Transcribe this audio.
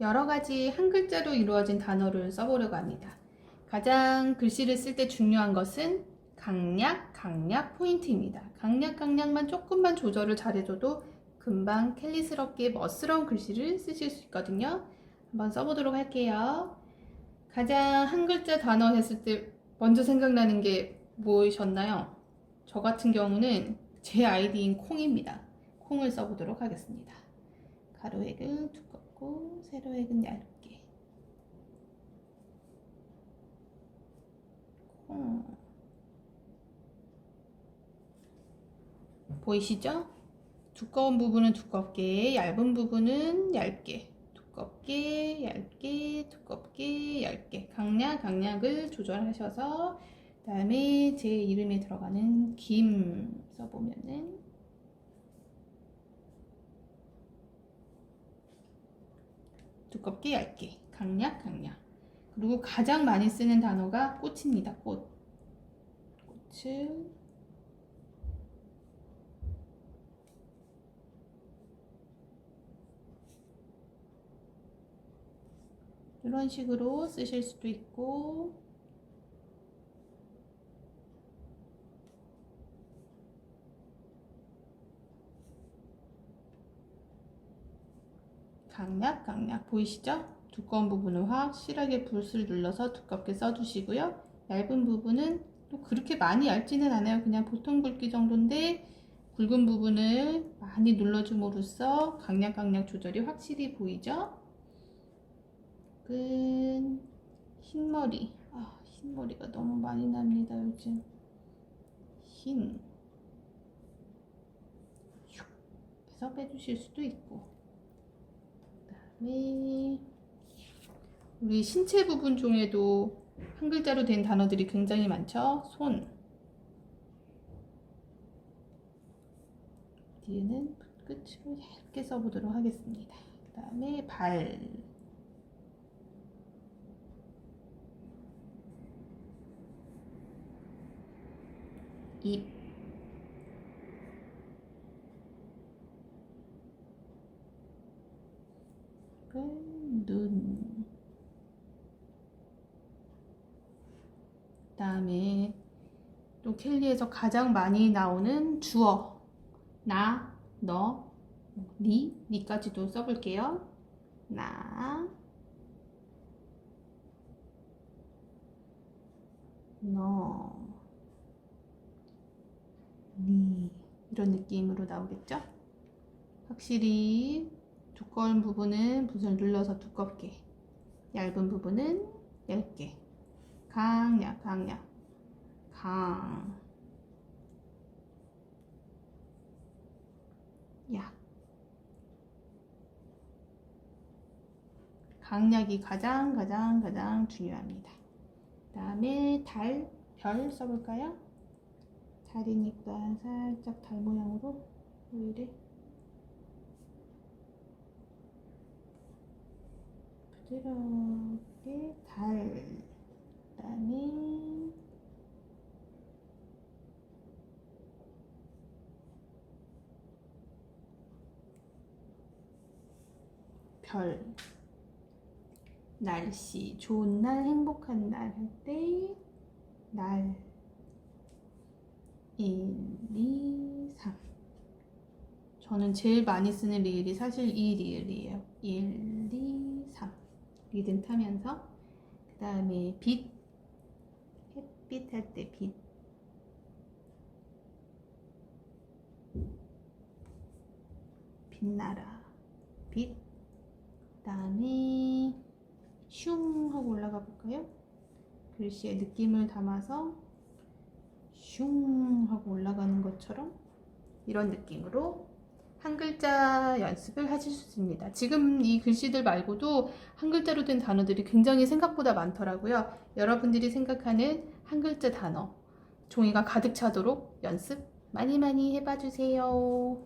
여러 가지 한 글자로 이루어진 단어를 써보려고 합니다. 가장 글씨를 쓸 때 중요한 것은 강약, 강약 포인트입니다. 강약, 강약만 조금만 조절을 잘해줘도 금방 캘리스럽게 멋스러운 글씨를 쓰실 수 있거든요. 한번 써보도록 할게요. 가장 한 글자 단어 했을 때 먼저 생각나는 게 무엇이셨나요? 저 같은 경우는 제 아이디인 콩입니다. 콩을 써보도록 하겠습니다. 가로획은 두껍 고 세로획은 얇게. 콩. 보이시죠? 두꺼운 부분은 두껍게, 얇은 부분은 얇게. 두껍게, 얇게, 두껍게, 얇게. 강약, 강약을 조절하셔서 그 다음에 제 이름에 들어가는 김 써보면은 두껍게 얇게. 강약 강약. 그리고 가장 많이 쓰는 단어가 꽃입니다 꽃. 꽃을 이런 식으로 쓰실 수도 있고 강약, 강약 보이시죠? 두꺼운 부분은 확실하게 붓을 눌러서 두껍게 써주시고요. 얇은 부분은 또 그렇게 많이 얇지는 않아요. 그냥 보통 굵기 정도인데 굵은 부분을 많이 눌러줌으로써 강약, 강약 조절이 확실히 보이죠? 끈 흰머리 아, 흰머리가 너무 많이 납니다 요즘 흰 슉 해서 빼주실 수도 있고 그 다음에 우리 신체 부분 중에도 한 글자로 된 단어들이 굉장히 많죠. 손. 뒤에는 끝으로 얇게 써보도록 하겠습니다. 그 다음에 발. 입. 눈. 그다음에 또 켈리에서 가장 많이 나오는 주어 나, 너, 니, 니까지도 써볼게요. 나, 너, 니 이런 느낌으로 나오겠죠? 확실히 두꺼운 부분은 붓을 눌러서 두껍게, 얇은 부분은 얇게. 강약, 강약, 강, 약. 강약이 가장 가장 가장 중요합니다. 그 다음에 달, 별 써볼까요? 달이니까 살짝 달 모양으로 오일에 부드럽게 달 그다음에 별. 날씨. 좋은 날 행복한 날 할 때 날. 1, 2, 3 저는 제일 많이 쓰는 리을이 사실 이 리을이에요. 1, 2, 3 리듬 타면서 그 다음에 빛 햇빛 할 때 빛. 빛나라. 빛. 그 다음에 슝 하고 올라가 볼까요? 글씨의 느낌을 담아서 슝 하고 올라가는 것처럼 이런 느낌으로 한 글자 연습을 하실 수 있습니다. 지금 이 글씨들 말고도 한 글자로 된 단어들이 굉장히 생각보다 많더라고요. 여러분들이 생각하는 한 글자 단어, 종이가 가득 차도록 연습 많이 많이 해봐 주세요.